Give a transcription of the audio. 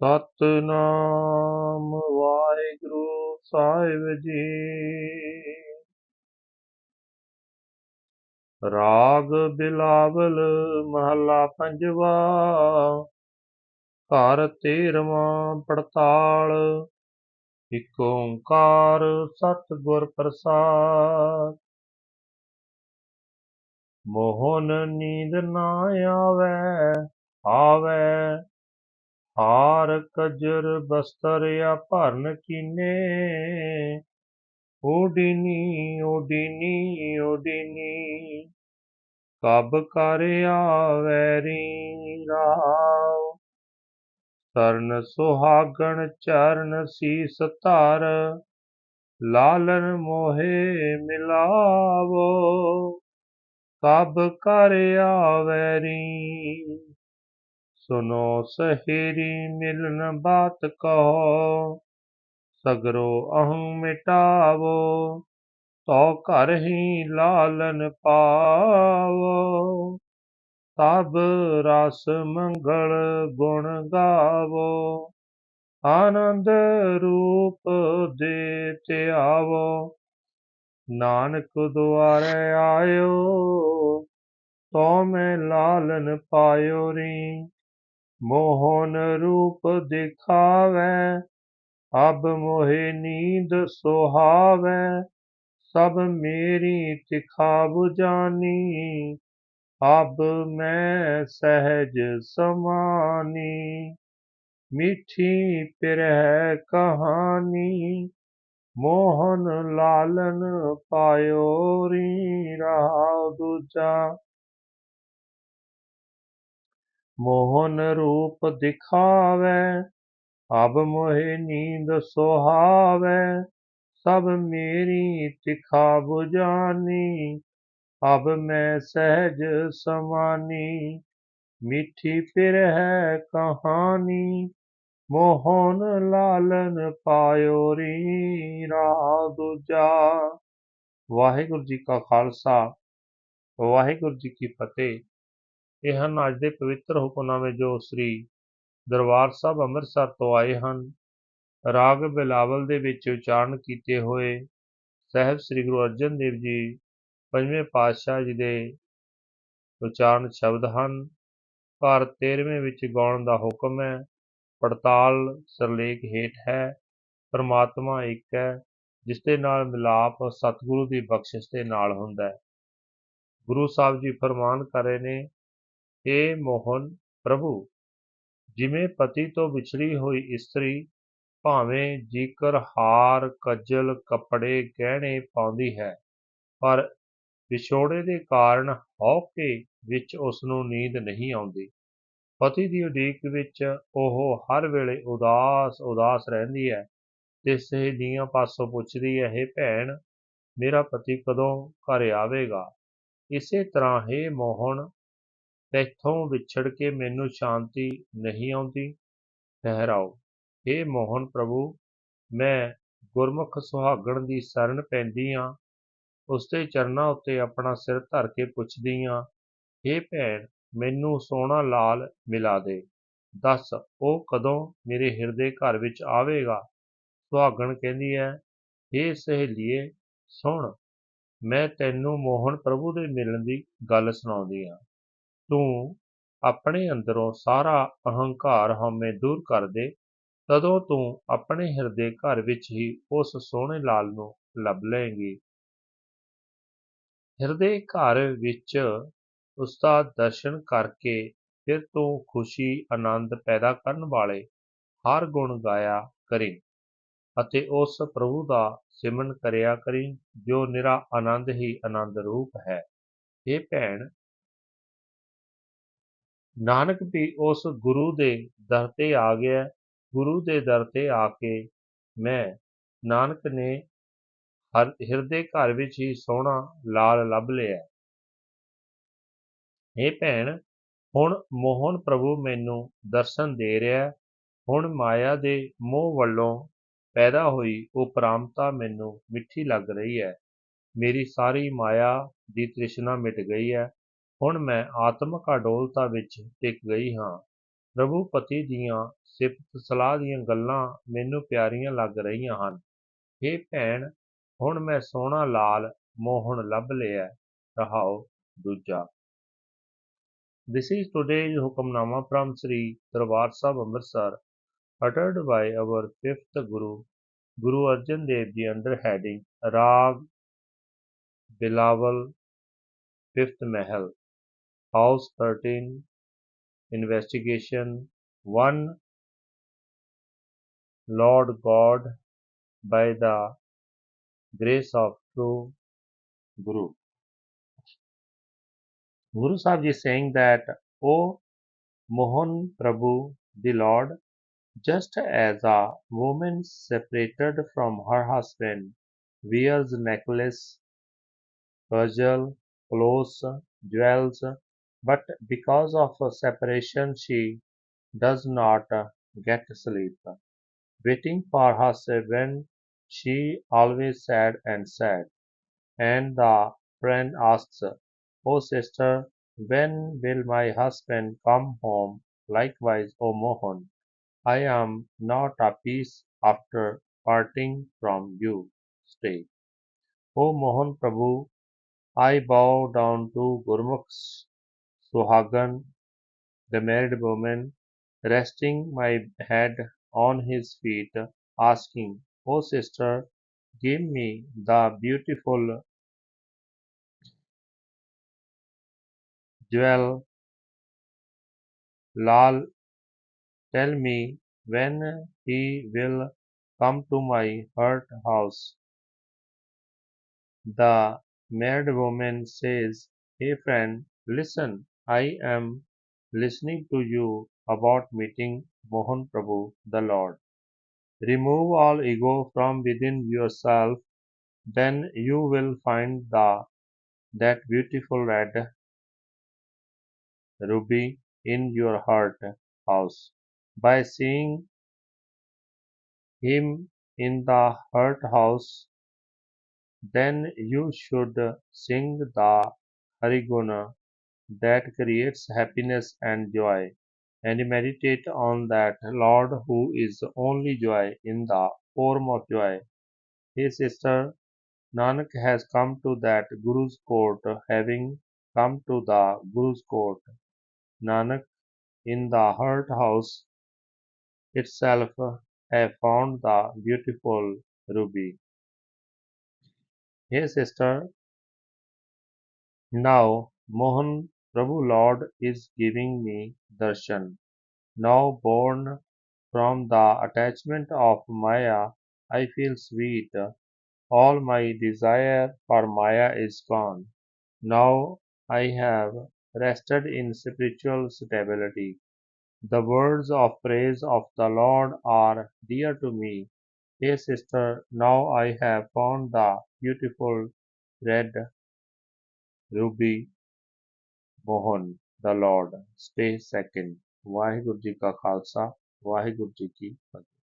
ਸਤਨਾਮ ਵਾਹਿਗੁਰੂ ਸਾਹਿਬ ਜੀ। ਰਾਗ ਬਿਲਾਵਲ ਮਹੱਲਾ ਪੰਜਵਾ, ਘਰ ਤੇਰਵਾਂ ਪੜਤਾਲ, ਇਕ ਓੰਕਾਰ ਸਤਿਗੁਰ ਪ੍ਰਸਾਦ। ਮੋਹਨ ਨੀਂਦ ਨਾ ਆਵੇ ਆਵੇ ਹਾਰ ਕਜਰ ਬਸਤਰ ਭਰਨ ਕੀਨੇ। ਓਡੀਨੀ ਓਡੀਨੀ ਓਡੀਨੀ, ਕਬ ਕਰਿਆ ਵੈਰੀ ਰਾਵ ਤਰਨ ਸੁਹਾਗਣ ਚਰਨ ਸੀਸ ਧਰ, ਲਾਲਨ ਮੋਹੇ ਮਿਲਾਵੋ। ਕਬ ਕਰਿਆ ਵੈਰੀ ਸੁਨੋ ਸਹੇਰੀ ਮਿਲਨ ਬਾਤ ਕਹੋ, ਸਗਰੋ ਅਹੰ ਮਿਟਾਵੋ, ਤੋ ਘਰ ਹੀ ਲਾਲਨ ਪਾਵੋ। ਤਬ ਰਸ ਮੰਗਲ ਗੁਣ ਗਾਵੋ, ਆਨੰਦ ਰੂਪ ਦੇ ਧਿਆਵੋ। ਨਾਨਕ ਦੁਆਰੇ ਆਇਓ, ਤੋ ਮੈਂ ਲਾਲਨ ਪਾਇਓ ਰੀ। ਮੋਹਨ ਰੂਪ ਦਿਖਾਵੇ, ਅਬ ਮੋਹਿ ਨੀਂਦ ਸੁਹਾਵੇ, ਸਭ ਮੇਰੀ ਤਿਖਾ 부ਜਾਨੀ, ਅਬ ਮੈਂ ਸਹਿਜ ਸਮਾਨੀ, ਮਿੱਠੀ ਪਿਰਹਿ ਕਹਾਣੀ ਮੋਹਨ ਲਾਲਨ ਪਾਇਓ ਰੀ ਰਾਉ ਦੂਜਾ। ਮੋਹਨ ਰੂਪ ਦਿਖਾਵੇ, ਅਬ ਮੋਹਿ ਨੀਂਦ ਸੁਹਾਵੇ, ਸਭ ਮੇਰੀ ਤਿਖਾ 부ਜਾਨੀ ਅਬ ਮੈਂ ਸਹਿਜ ਸਮਾਨੀ, ਮਿੱਠੀ ਫਿਰ ਹੈ ਕਹਾਣੀ, ਮੋਹਨ ਲਾਲਨ ਪਾਇਓ ਰੀ ਰਾਹ ਦੂਜਾ। ਵਾਹਿਗੁਰੂ ਜੀ ਕਾ ਖਾਲਸਾ, ਵਾਹਿਗੁਰੂ ਜੀ ਕੀ ਫਤਿਹ। ਇਹ ਹਨ ਅੱਜ ਦੇ ਪਵਿੱਤਰ ਹੁਕਮਨਾਮੇ ਜੋ ਸ੍ਰੀ ਦਰਬਾਰ ਸਾਹਿਬ ਅੰਮ੍ਰਿਤਸਰ ਤੋਂ ਆਏ ਹਨ। ਰਾਗ ਬਿਲਾਵਲ ਦੇ ਵਿੱਚ ਉਚਾਰਨ ਕੀਤੇ ਹੋਏ ਸਹਿਬ ਸ੍ਰੀ ਗੁਰੂ ਅਰਜਨ ਦੇਵ ਜੀ ਪੰਜਵੇਂ ਪਾਤਸ਼ਾਹ ਜੀ ਦੇ ਉਚਾਰਨ ਸ਼ਬਦ ਹਨ। ਘਰ 13ਵੇਂ ਵਿੱਚ ਗਾਉਣ ਦਾ ਹੁਕਮ ਹੈ, ਪੜਤਾਲ ਸਰਲੇਖ ਹੇਠ ਹੈ, ਪਰਮਾਤਮਾ ਇੱਕ ਹੈ ਜਿਸ ਦੇ ਨਾਲ ਮਿਲਾਪ ਸਤਿਗੁਰੂ ਦੀ ਬਖਸ਼ਿਸ਼ ਦੇ ਨਾਲ ਹੁੰਦਾ ਹੈ। ਗੁਰੂ ਸਾਹਿਬ ਜੀ ਫਰਮਾਨ ਕਰ ਰਹੇ ਨੇ ਏ ਮੋਹਨ ਪ੍ਰਭੂ, ਜਿਵੇਂ ਪਤੀ ਤੋਂ ਵਿਛੜੀ ਹੋਈ ਇਸਤਰੀ ਭਾਵੇਂ ਜੀਕਰ ਹਾਰ, ਕੱਜਲ, ਕੱਪੜੇ ਗਹਿਣੇ ਪਾਉਂਦੀ ਹੈ, ਪਰ ਵਿਛੋੜੇ ਦੇ ਕਾਰਨ ਹੌਕੇ ਵਿੱਚ ਉਸ ਨੂੰ ਨੀਂਦ ਨਹੀਂ ਆਉਂਦੀ। ਪਤੀ ਦੀ ਉਡੀਕ ਵਿੱਚ ਉਹ ਹਰ ਵੇਲੇ ਉਦਾਸ ਉਦਾਸ ਰਹਿੰਦੀ ਹੈ ਤੇ ਸਹੇਲੀਆਂ ਪਾਸੋਂ ਪੁੱਛਦੀ ਹੈ ਇਹ ਭੈਣ, ਮੇਰਾ ਪਤੀ ਕਦੋਂ ਘਰ ਆਵੇਗਾ? ਇਸੇ ਤਰ੍ਹਾਂ ਹੈ ਮੋਹਨ ਤੈਥੋਂ ਵਿਛੜ ਕੇ ਮੈਨੂੰ ਸ਼ਾਂਤੀ ਨਹੀਂ ਆਉਂਦੀ ਠਹਿਰਾਓ हे ਮੋਹਨ ਪ੍ਰਭੂ ਮੈਂ ਗੁਰਮੁਖ ਸੁਹਾਗਣ ਦੀ ਸ਼ਰਨ ਪੈਂਦੀ ਆ ਉਸ ਦੇ ਚਰਨਾਂ ਉੱਤੇ ਆਪਣਾ ਸਿਰ ਧਰ ਕੇ ਪੁੱਛਦੀ ਆ हे ਭੈਣ ਮੈਨੂੰ ਸੋਹਣਾ ਲਾਲ ਮਿਲਾ ਦੇ ਦੱਸ ਉਹ ਕਦੋਂ ਮੇਰੇ ਹਿਰਦੇ ਘਰ ਵਿੱਚ ਆਵੇਗਾ ਸੁਹਾਗਣ ਕਹਿੰਦੀ ਹੈ हे ਸਹੇਲੀਏ ਸੁਣ ਮੈਂ ਤੈਨੂੰ ਮੋਹਨ ਪ੍ਰਭੂ ਦੇ ਮਿਲਣ ਦੀ ਗੱਲ ਸੁਣਾਉਂਦੀ ਆ ਤੂੰ ਆਪਣੇ ਅੰਦਰੋਂ ਸਾਰਾ ਅਹੰਕਾਰ ਹਉਮੈ ਦੂਰ ਕਰ ਦੇ, ਤਦੋਂ ਤੂੰ ਆਪਣੇ ਹਿਰਦੇ ਘਰ ਵਿੱਚ ਹੀ ਉਸ ਸੋਹਣੇ ਲਾਲ ਨੂੰ ਲੱਭ ਲਏਂਗੀ। ਹਿਰਦੇ ਘਰ ਵਿੱਚ ਉਸ ਦਾ ਦਰਸ਼ਨ ਕਰਕੇ ਫਿਰ ਤੂੰ ਖੁਸ਼ੀ, ਆਨੰਦ ਪੈਦਾ ਕਰਨ ਵਾਲੇ ਹਰ ਗੁਣ ਗਾਇਆ ਕਰੀ ਅਤੇ ਉਸ ਪ੍ਰਭੂ ਦਾ ਸਿਮਰਨ ਕਰਿਆ ਕਰੀ, ਜੋ ਨਿਰਾ ਆਨੰਦ ਹੀ ਆਨੰਦ ਰੂਪ ਹੈ। ਇਹ ਭੈਣ ਨਾਨਕ ਵੀ ਉਸ ਗੁਰੂ ਦੇ ਦਰ ਤੇ ਆ ਗਿਆ, ਗੁਰੂ ਦੇ ਦਰ ਤੇ ਆ ਕੇ ਮੈਂ ਨਾਨਕ ਨੇ ਹਰ ਹਿਰਦੇ ਘਰ ਵਿੱਚ ਹੀ ਸੋਹਣਾ ਲਾਲ ਲੱਭ ਲਿਆ। ਇਹ ਭੈਣ, ਹੁਣ ਮੋਹਨ ਪ੍ਰਭੂ ਮੈਨੂੰ ਦਰਸ਼ਨ ਦੇ ਰਿਹਾ, ਹੁਣ ਮਾਇਆ ਦੇ ਮੋਹ ਵੱਲੋਂ ਪੈਦਾ ਹੋਈ ਉਪਰਾਮਤਾ ਮੈਨੂੰ ਮਿੱਠੀ ਲੱਗ ਰਹੀ ਹੈ। ਮੇਰੀ ਸਾਰੀ ਮਾਇਆ ਦੀ ਤ੍ਰਿਸ਼ਨਾ ਮਿਟ ਗਈ ਹੈ। ਹੁਣ ਮੈਂ ਆਤਮਿਕ ਅਡੋਲਤਾ ਵਿੱਚ ਟਿਕ ਗਈ ਹਾਂ ਪ੍ਰਭੂ ਪਤੀ ਦੀਆਂ ਸਿਫਤ ਸਲਾਹ ਦੀਆਂ ਗੱਲਾਂ ਮੈਨੂੰ ਪਿਆਰੀਆਂ ਲੱਗ ਰਹੀਆਂ ਹਨ ਹੇ ਭੈਣ ਹੁਣ ਮੈਂ ਸੋਹਣਾ ਲਾਲ ਮੋਹਨ ਲੱਭ ਲਿਆ ਰਹਾਓ ਦੂਜਾ This is today's Hukamnama from Sri Darbar Sahib Amritsar uttered by our fifth Guru Guru Arjan Dev Ji under heading Rag Bilawal Fifth Mahal House 13 Investigation 1 Lord God by the grace of true Guru. Guru Sahib is saying that, O Mohan Prabhu, the Lord, just as a woman separated from her husband wears necklace, kajal, clothes, jewels, but because of separation she does not get sleep. Waiting for her husband, she always sad and sad. And the friend asks, O sister, when will my husband come home? Likewise, O Mohan, I am not at peace after parting from you. Stay. O Mohan Prabhu, I bow down to Gurmukh's Suhagan, the married woman, resting my head on his feet, asking, O sister, give me the beautiful jewel Lal, tell me when he will come to my hurt house. The married woman says, Hey friend, listen, I am listening to you about meeting Mohan Prabhu, the Lord. Remove all ego from within yourself, then you will find the that beautiful red ruby in your heart house. By seeing him in the heart house, then you should sing the Hariguna that creates happiness and joy, and meditate on that Lord who is only joy in the form of joy. His sister Nanak has come to that Guru's court, having come to the Guru's court. Nanak in the heart house itself have found the beautiful ruby. His sister, now Mohan Prabhu Lord is giving me darshan. Now born from the attachment of Maya, I feel sweet. All my desire for Maya is gone. Now I have rested in spiritual stability. The words of praise of the Lord are dear to me. Hey sister, now I have found the beautiful red ruby Mohan the lord stay second Waheguru ji ਕਾ ਖਾਲਸਾ ਵਾਹਿਗੁਰੂ ਜੀ ਕੀ ਫਤਿਹ